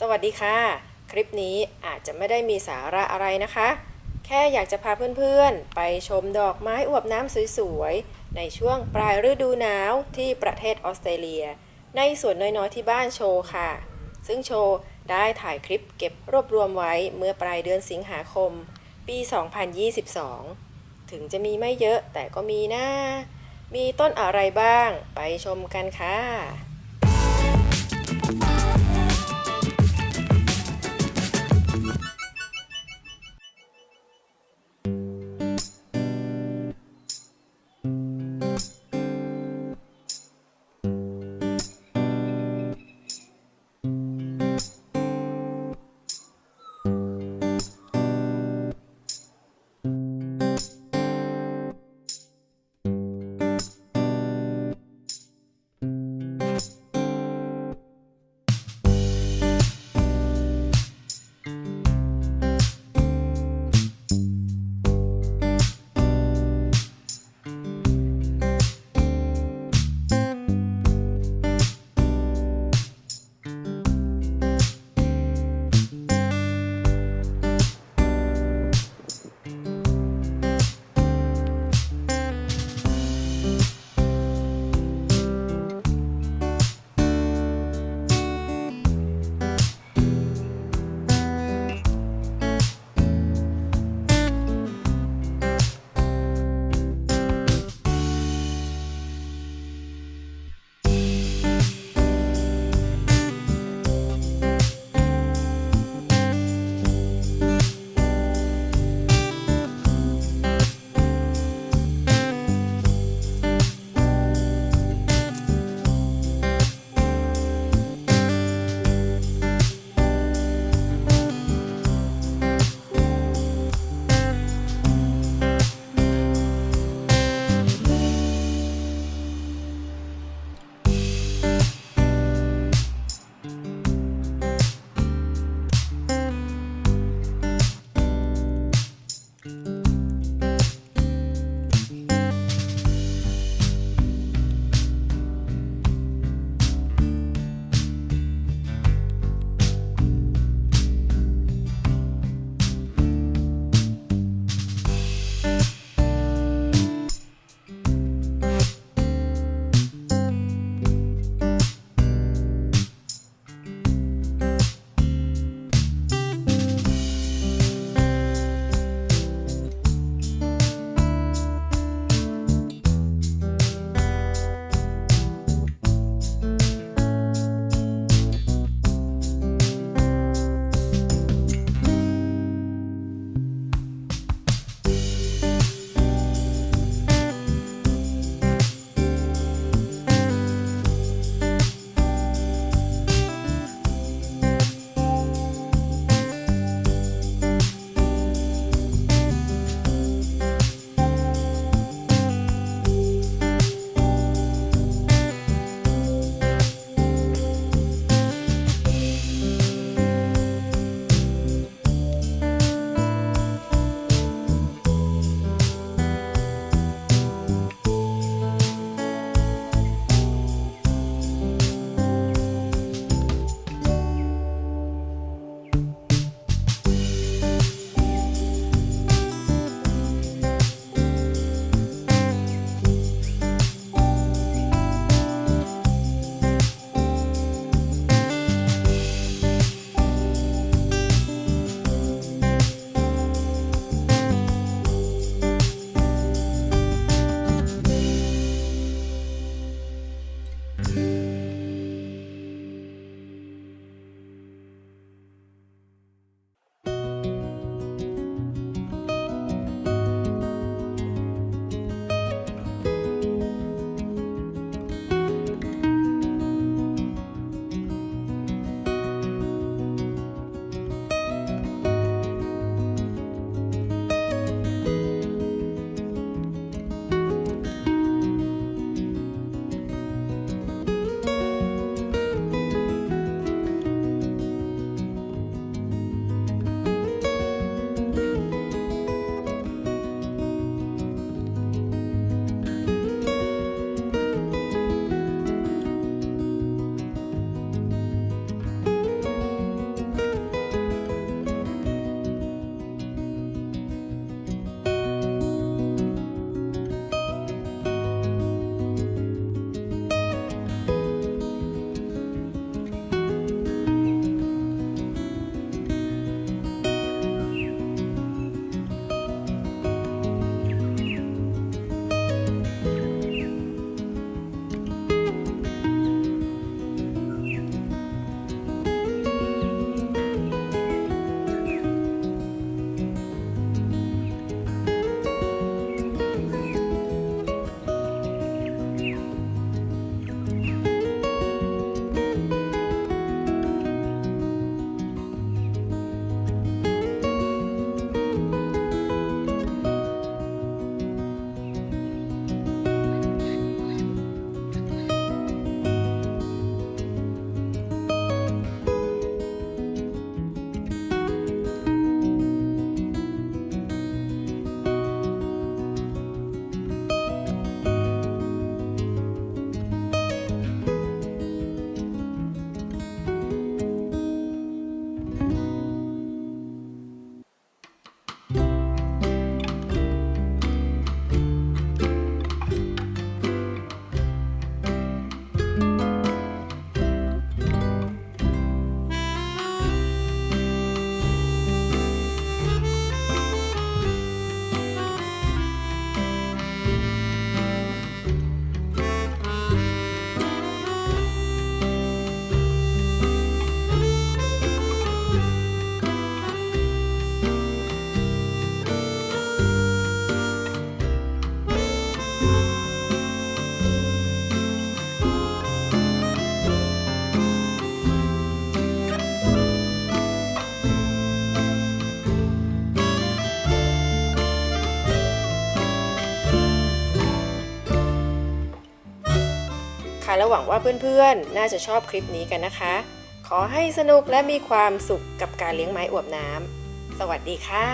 สวัสดีค่ะ คลิปนี้อาจจะไม่ได้มีสาระอะไรนะคะ แค่อยากจะพาเพื่อนๆ ไปชมดอกไม้อวบน้ำสวยๆ ในช่วงปลายฤดูหนาวที่ประเทศออสเตรเลีย ในสวนน้อยๆที่บ้านโชค่ะ ซึ่งโชได้ถ่ายคลิปเก็บรวบรวมไว้เมื่อปลายเดือนสิงหาคม ปี 2022 ถึงจะมีไม่เยอะแต่ก็มีนะ มีต้นอะไรบ้างไปชมกันค่ะ หวังว่าเพื่อนๆ น่าจะชอบคลิปนี้กันนะคะ ขอให้สนุกและมีความสุขกับการเลี้ยงไม้อวบน้ำ สวัสดีค่ะ